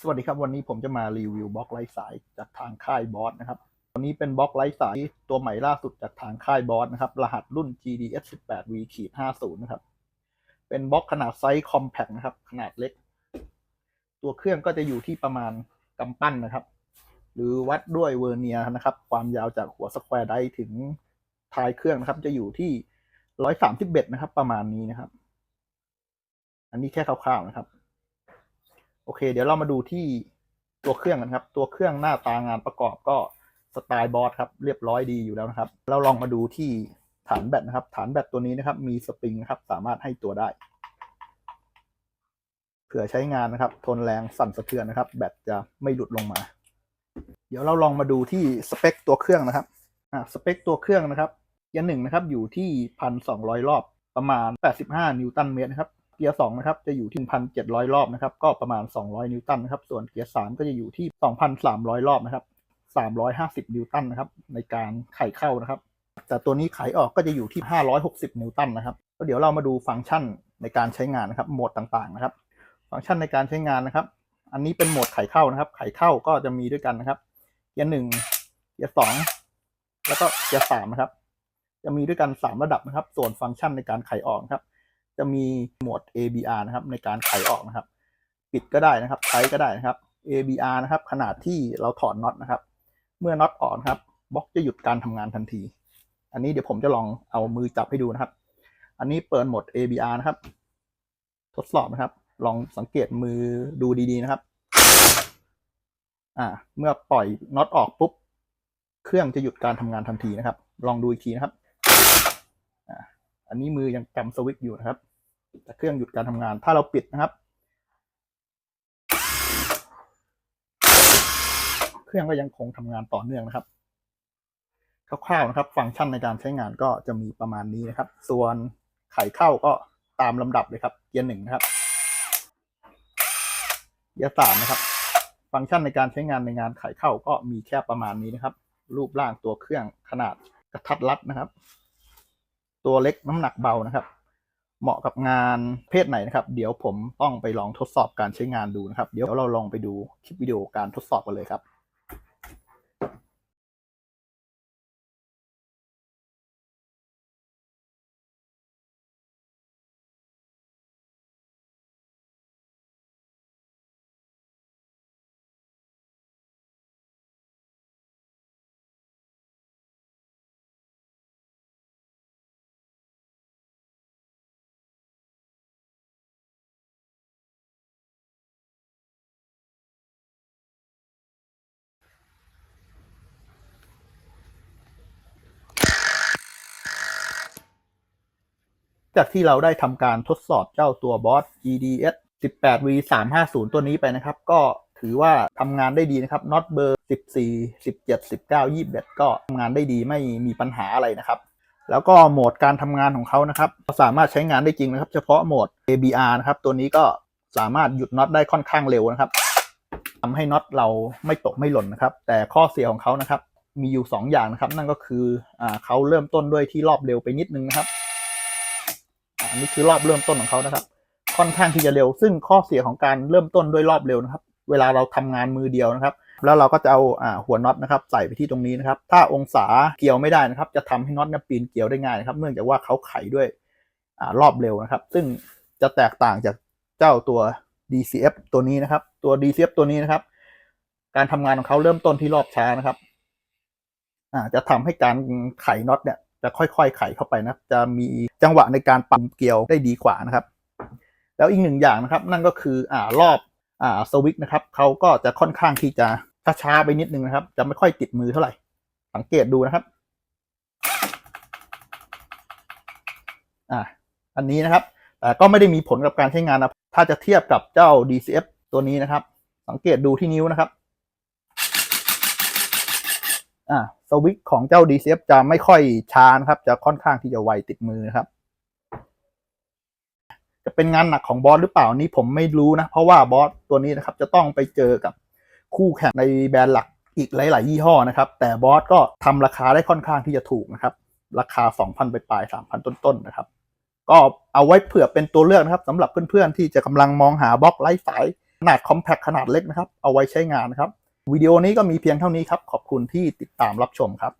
สวัสดีครับวันนี้ผมจะมารีวิวบล็อกไร้สายจากทางค่ายบอสนะครับวันนี้เป็นบล็อกไร้สายตัวใหม่ล่าสุดจากทางค่ายบอสนะครับ รหัสรุ่น GDS 18 V ขีด50นะครับ เป็นบล็อกขนาดไซส์คอมแพคนะครับ ขนาดเล็ก ตัวเครื่องก็จะอยู่ที่ประมาณกำปั้นนะครับ หรือวัดด้วยเวอร์เนียนะครับ ความยาวจากหัวสแควร์ได้ถึงท้ายเครื่องนะครับ จะอยู่ที่ 131 นะครับ ประมาณนี้นะครับ อันนี้แค่คร่าวๆนะครับ โอเค เดี๋ยวเรามาดูที่ตัวเครื่องกันครับ ตัวเครื่องหน้าตางานประกอบก็สไตล์บอสครับ เรียบร้อยดีอยู่แล้วนะครับ เราลองมาดูที่ฐานแบตนะครับ ฐานแบตตัวนี้นะครับ มีสปริงนะครับ สามารถให้ตัวได้เผื่อใช้งานนะครับ ทนแรงสั่นสะเทือนนะครับ แบตจะไม่หลุดลงมา เดี๋ยวเราลองมาดูที่สเปคตัวเครื่องนะครับอ่าสเปคตัวเครื่องนะครับยร์หนึ่งนะครับ อยู่ที่พันสองร้อยรอบประมาณแปดสิบห้านิวตันเมตรนะครับ เกียร์สองนะครับจะอยู่ที่พันเจ็ดร้อยรอบนะครับก็ประมาณสองร้อยนิวตันนะครับส่วนเกียร์สามก็จะอยู่ที่สองพันสามร้อยรอบนะครับสามร้อยห้าสิบนิวตันนะครับในการไขเข้านะครับแต่ตัวนี้ไขออกก็จะอยู่ที่ห้าร้อยหกสิบนิวตันนะครับแล้วเดี๋ยวเรามาดูฟังก์ชันในการใช้งานนะครับโหมดต่างๆนะครับ ฟังก์ชันในการใช้งานนะครับ อันนี้เป็นโหมดไขเข้านะครับ ไขเข้าก็จะมีด้วยกันนะครับเกียร์หนึ่งเกียร์สองแล้วก็เกียร์สามนะครับ จะมีด้วยกันสามระดับนะครับ ส่วนฟังก์ชันในการไขออกครับ จะมีโหมด ABR นะครับในการไขออกนะครับ ปิดก็ได้นะครับใช้ก็ได้นะครับ ABR นะครับ ขนาดที่เราถอดน็อตนะครับ เมื่อน็อตออกครับบล็อกจะหยุดการทำงานทันที อันนี้เดี๋ยวผมจะลองเอามือจับให้ดูนะครับ อันนี้เปิดโหมด ABR นะครับ ทดสอบนะครับ ลองสังเกตมือดูดีๆนะครับ อ่า เมื่อปล่อยน็อตออกปุ๊บ เครื่องจะหยุดการทำงานทันทีนะครับ ลองดูอีกทีนะครับ อ่า อันนี้มือยังกำสวิตช์อยู่นะครับ แต่เครื่องหยุดการทำงาน ถ้าเราปิดนะครับ เครื่องก็ยังคงทำงานต่อเนื่องนะครับคร่าวๆนะครับ ฟังก์ชันในการใช้งานก็จะมีประมาณนี้นะครับ ส่วนไขเข้าก็ตามลำดับเลยครับ เกียร์หนึ่งนะครับ เกียร์สามนะครับ ฟังก์ชันในการใช้งานในงานไขเข้าก็มีแค่ประมาณนี้นะครับ รูปร่างตัวเครื่องขนาดกระทัดรัดนะครับ ตัวเล็กน้ำหนักเบานะครับ เหมาะกับงานเพศไหนนะครับ เดี๋ยวผมต้องไปลองทดสอบการใช้งานดูนะครับ เดี๋ยวเราลองไปดูคลิปวิดีโอการทดสอบกันเลยครับ จากที่เราได้ทำการทดสอบเจ้าตัวบอส GDS 18V 350 ตัวนี้ไปนะครับ ก็ถือว่าทำงานได้ดีนะครับน็อตเบอร์ 14 17 19 21 ก็ทำงานได้ดีไม่มีปัญหาอะไรนะครับ แล้วก็โหมดการทำงานของเขานะครับสามารถใช้งานได้จริงนะครับ เฉพาะโหมด ABR นะครับ ตัวนี้ก็สามารถหยุดน็อตได้ค่อนข้างเร็วนะครับทำให้น็อตเราไม่ตกไม่หล่นนะครับ แต่ข้อเสียของเขานะครับ มีอยู่ 2 อย่างนะครับ นั่นก็คืออเขาเริ่มต้นด้วยที่รอบเร็วไปนิดนึงนะครับ นนี้คือรอบเริ่มต้นของเขานะครับ ค่อนข้างที่จะเร็ว ซึ่งข้อเสียของการเริ่มต้นด้วยรอบเร็วนะครับ เวลาเราทำงานมือเดียวนะครับ แล้วเราก็จะเอาอ่าหัวน็อตนะครับ ใส่ไปที่ตรงนี้นะครับ ถ้าองศาเกี่ยวไม่ได้นะครับ จะทำให้น็อตเนี่ยปีนเกี่ยวได้ง่ายนะครับ เนื่องจากว่าเขาไขด้วยอ่ารอบเร็วนะครับ ซึ่งจะแตกต่างจากเจ้าตัว DCF ตัวนี้นะครับ ตัว DCF ตัวนี้นะครับ การทำงานของเขาเริ่มต้นที่รอบช้านะครับอ่าจะทำให้การไขน็อตเนี่ย จะค่อยๆไขเข้าไปนะจะมีจังหวะในการปั่นเกลียวได้ดีกว่านะครับ แล้วอีกหนึ่งอย่างนะครับ นั่นก็คืออ่ารอบอ่าสวิตนะครับเขาก็จะค่อนข้างที่จะช้าๆไปนิดนึงนะครับ จะไม่ค่อยติดมือเท่าไหร่ สังเกตดูนะครับอ่าอันนี้นะครับแต่ก็ไม่ได้มีผลกับการใช้งานนะถ้าจะเทียบกับเจ้า DCF ตัวนี้นะครับ สังเกตดูที่นิ้วนะครับอ่า สวิตช์ของเจ้า DCF จะไม่ค่อยช้านะครับ จะค่อนข้างที่จะไวติดมือนะครับ จะเป็นงานหนักของบอสหรือเปล่านี่ผมไม่รู้นะ เพราะว่าบอสตัวนี้นะครับ จะต้องไปเจอกับคู่แข่งในแบรนด์หลักอีกหลาย ๆ ยี่ห้อนะครับ แต่บอสก็ทำราคาได้ค่อนข้างที่จะถูกนะครับ ราคา 2,000 ไปปลาย 3,000 ต้น ๆ นะครับ ก็เอาไว้เผื่อเป็นตัวเลือกนะครับสำหรับเพื่อน ๆ ที่จะกำลังมองหาบล็อกไร้สายขนาดคอมแพคขนาดเล็กนะครับ เอาไว้ใช้งานนะครับ วิดีโอนี้ก็มีเพียงเท่านี้ครับ ขอบคุณที่ติดตามรับชมครับ